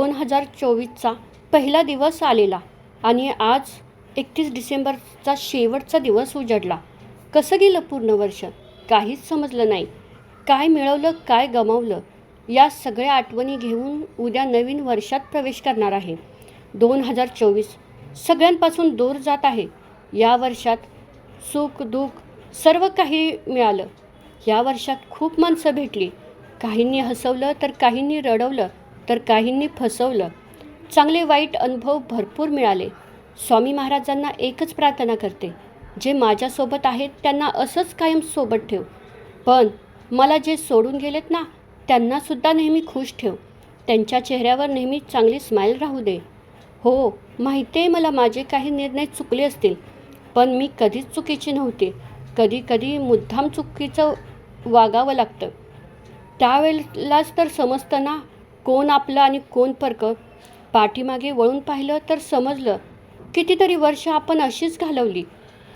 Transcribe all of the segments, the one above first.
दोन हजार चोवीसचा पहिला दिवस आलेला आणि आज एकतीस डिसेंबरचा शेवटचा दिवस उजडला. कसं गेलं पूर्ण वर्ष? काहीच समजलं नाही. काय मिळवलं काय गमावलं या सगळ्या आठवणी घेऊन उद्या नवीन वर्षात प्रवेश करणार आहे. दोन हजार चोवीस सगळ्यांपासून दूर जात आहे. या वर्षात सुख दुःख सर्व काही मिळालं. या वर्षात खूप माणसं भेटली. काहींनी हसवलं तर काहींनी रडवलं. तर काहींनी फसवलं. चांगले वाईट अनुभव भरपूर मिळाले. स्वामी महाराजांना एकच प्रार्थना करते. जे माझ्यासोबत आहेत त्यांना असंच कायम सोबत ठेव. पण मला जे सोडून गेलेत ना त्यांनासुद्धा नेहमी खुश ठेव. त्यांच्या चेहऱ्यावर नेहमी चांगली स्माईल राहू दे. हो माहिती आहे मला माझे काही निर्णय चुकले असतील पण मी कधीच चुकीची नव्हते. कधी कधी मुद्दाम चुकीचं वागावं लागतं. त्यावेळेलाच तर समजतं ना कोण आपलं आणि कोण परकं? पाठीमागे वळून पाहिलं तर समजलं. कितीतरी वर्ष आपण अशीच घालवली.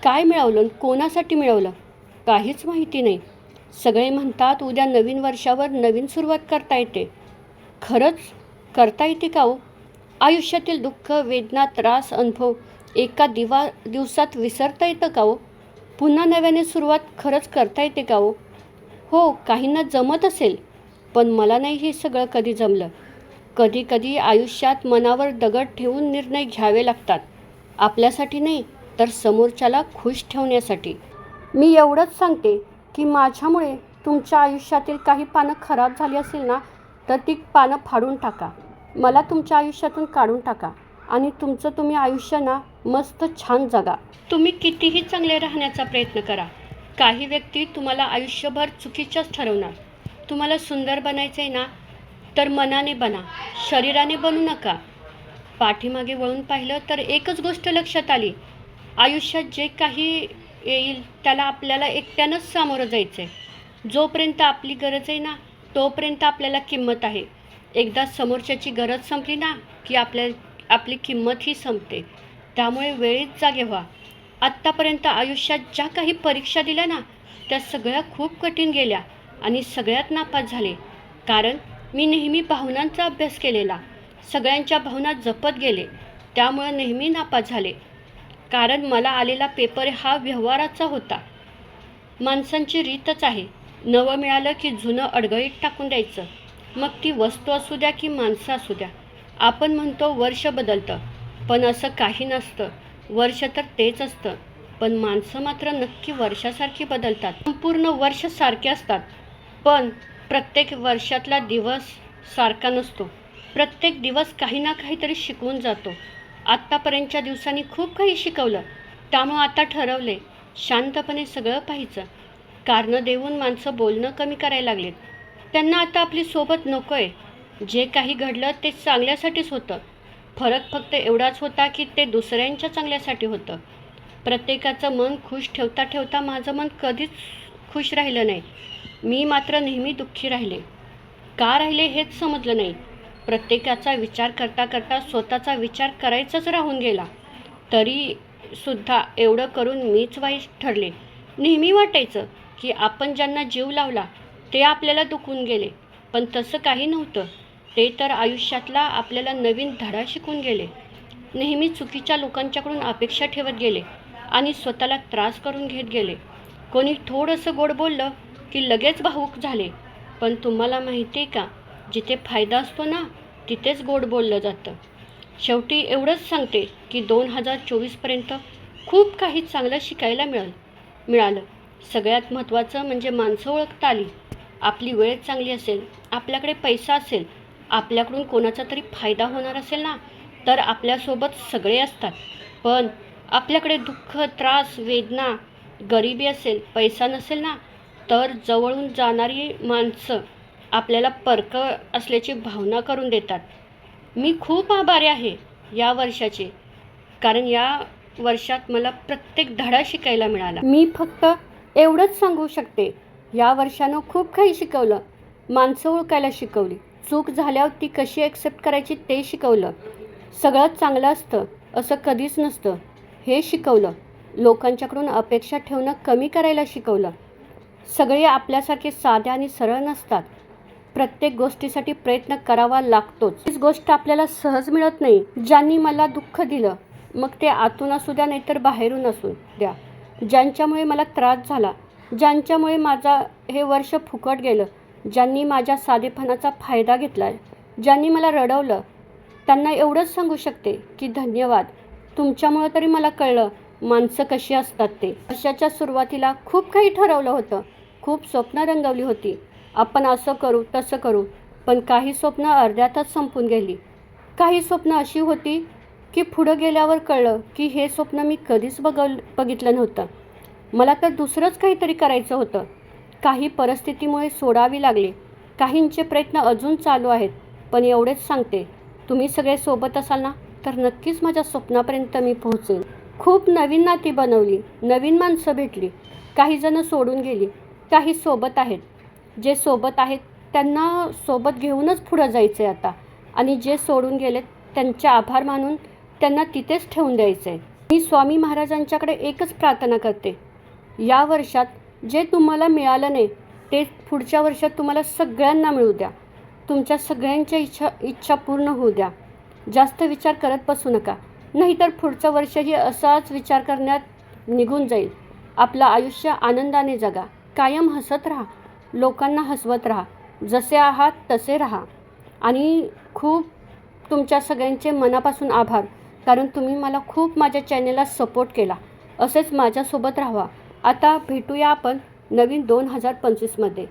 काय मिळवलं आणि कोणासाठी मिळवलं? काहीच माहिती नाही. सगळे म्हणतात उद्या नवीन वर्षावर नवीन सुरुवात करता येते. खरंच? करता येते का हो? आयुष्यातील दुःख वेदना त्रास अनुभव एका दिवा दिवसात विसरता येतं का हो? पुन्हा नव्याने सुरुवात खरंच करता येते का हो? हो काहींना जमत असेल. पण मला नाही हे सगळं कधी जमलं. कधी कधी आयुष्यात मनावर दगड ठेवून निर्णय घ्यावे लागतात. आपल्यासाठी नाही तर समोरच्याला खुश ठेवण्यासाठी. मी एवढंच सांगते की माझ्यामुळे तुमच्या आयुष्यातील काही पानं खराब झाली असेल ना तर ती पानं फाडून टाका. मला तुमच्या आयुष्यातून काढून टाका आणि तुमचं तुम्ही आयुष्य ना मस्त छान जगा. तुम्ही कितीही चांगले राहण्याचा प्रयत्न करा. काही व्यक्ती तुम्हाला आयुष्यभर चुकीच्याच ठरवणार. तुम्हाला सुंदर बनायचं आहे ना तर मनाने बना. शरीराने बनू नका. पाठीमागे वळून पाहिलं तर एकच गोष्ट लक्षात आली. आयुष्यात जे काही येईल त्याला आपल्याला एकट्यानंच सामोरं जायचं आहे जोपर्यंत आपली गरज आहे ना तोपर्यंत आपल्याला किंमत आहे. एकदा समोरच्याची गरज संपली ना की आपल्या आपली किंमत ही संपते. त्यामुळे वेळीच जागे व्हा. आत्तापर्यंत आयुष्यात ज्या काही परीक्षा दिल्या ना त्या सगळ्या खूप कठीण गेल्या. आणि सगळ्यात नापास झाले. कारण मी नेहमी भावनांचा अभ्यास केलेला. सगळ्यांच्या भावना जपत गेले. त्यामुळे नेहमी नापास झाले. कारण मला आलेला पेपर हा व्यवहाराचा होता. माणसांची रीतच आहे. नवं मिळालं की जुनं अडगळीत टाकून द्यायचं. मग ती वस्तू असू द्या की माणसं असू द्या. आपण म्हणतो वर्ष बदलतं. पण असं काही नसतं. वर्ष तर तेच असतं. पण माणसं मात्र नक्की वर्षासारखी बदलतात. संपूर्ण वर्ष सारखे असतात. पण प्रत्येक वर्षातला दिवस सारखा नसतो. प्रत्येक दिवस काही ना काहीतरी शिकवून जातो. आत्तापर्यंतच्या दिवसांनी खूप काही शिकवलं. त्यामुळं आता ठरवले शांतपणे सगळं पाहायचं. कारणं देऊन माणसं बोलणं कमी करायला लागलेत. त्यांना आता आपली सोबत नको आहे जे काही घडलं ते चांगल्यासाठीच होतं. फरक फक्त एवढाच होता की ते दुसऱ्यांच्या चांगल्यासाठी होतं. प्रत्येकाचं मन खुश ठेवता ठेवता माझं मन कधीच खुश राहिलं नाही. मी मात्र नेहमी दुःखी राहिले. का राहिले हेच समजलं नाही. प्रत्येकाचा विचार करता करता स्वतःचा विचार करायचाच राहून गेला. तरी सुद्धा एवढं करून मीच वाईट ठरले. नेहमी वाटायचं की आपण ज्यांना जीव लावला ते आपल्याला दुखून गेले. पण तसं काही नव्हतं. ते तर आयुष्यातला आपल्याला नवीन धडा शिकून गेले. नेहमी चुकीच्या लोकांच्याकडून अपेक्षा ठेवत गेले आणि स्वतःला त्रास करून घेत गेले. कोणी थोडंसं गोड बोललं की लगेच भाऊक झाले. पण तुम्हाला माहिती आहे का जिथे फायदा असतो ना तिथेच गोड बोललं जातं. शेवटी एवढंच सांगते की दोन हजार चोवीसपर्यंत खूप काही चांगलं शिकायला मिळालं मिळालं. सगळ्यात महत्त्वाचं म्हणजे माणसं ओळखता आली. आपली वेळ चांगली असेल आपल्याकडे पैसा असेल आपल्याकडून कोणाचा तरी फायदा होणार असेल ना तर आपल्यासोबत सगळे असतात. पण आपल्याकडे दुःख त्रास वेदना गरिबी असेल पैसा नसेल ना तर जवळून जाणारी माणसं आपल्याला पर्क असल्याची भावना करून देतात. मी खूप आभारी आहे या वर्षाचे कारण या वर्षात मला प्रत्येक धडा शिकायला मिळाला. मी फक्त एवढंच सांगू शकते या वर्षानं खूप काही शिकवलं. माणसं ओळखायला शिकवली. चूक झाल्यावर ती कशी ॲक्सेप्ट करायची ते शिकवलं. सगळं चांगलं असतं असं कधीच नसतं. हे शिकवलं. लोकांच्याकडून अपेक्षा ठेवणं कमी करायला शिकवलं. सगळे आपल्यासारखे साधे आणि सरळ नसतात. प्रत्येक गोष्टीसाठी प्रयत्न करावा लागतोच. तीच गोष्ट आपल्याला सहज मिळत नाही. ज्यांनी मला दुःख दिलं मग ते आतून असू द्या नाहीतर बाहेरून असू द्या. ज्यांच्यामुळे मला त्रास झाला ज्यांच्यामुळे माझा हे वर्ष फुकट गेलं ज्यांनी माझ्या साधेपणाचा फायदा घेतला ज्यांनी मला रडवलं त्यांना एवढंच सांगू शकते की धन्यवाद. तुमच्यामुळं तरी मला कळलं माणसं कशी असतात ते. वर्षाच्या सुरुवातीला खूप काही ठरवलं होतं. खूप स्वप्न रंगवली होती. आपण असं करू तसं करू. पण काही स्वप्न अर्ध्यातच संपून गेली. काही स्वप्न अशी होती की पुढं गेल्यावर कळलं की हे स्वप्न मी कधीच बघल बघितलं नव्हतं. मला तर दुसरंच काहीतरी करायचं होतं. काही परिस्थितीमुळे सोडावी लागली. काहींचे प्रयत्न अजून चालू आहेत पण एवढेच सांगते. तुम्ही सगळे सोबत असाल ना तर नक्कीच माझ्या स्वप्नापर्यंत मी पोहोचेन. खूप नवीन नाती बनवली नवीन माणसं भेटली. काही जणं सोडून गेली. काही सोबत आहेत. जे सोबत आहेत त्यांना सोबत घेऊनच पुढं जायचं आहे आता. आणि जे सोडून गेलेत त्यांचे आभार मानून त्यांना तिथेच ठेवून द्यायचं आहे मी स्वामी महाराजांच्याकडे एकच प्रार्थना करते. या वर्षात जे तुम्हाला मिळालं नाही ते पुढच्या वर्षात तुम्हाला सगळ्यांना मिळू द्या. तुमच्या सगळ्यांच्या इच्छा इच्छा पूर्ण होऊ द्या. जास्त विचार करत बसू नका. नाहीतर पुढचं वर्षही असाच विचार करण्यात निघून जाईल. आपलं आयुष्य आनंदाने जगा. कायम हसत राहा. लोकांना हसवत राहा. जसे आहात तसे राहा. आणि खूप तुमच्या सगळ्यांचे मनापासून आभार. कारण तुम्ही मला खूप माझ्या चॅनेलला सपोर्ट केला. असेच माझ्यासोबत राहावा. आता भेटूया आपण नवीन दोन हजार पंचवीसमध्ये.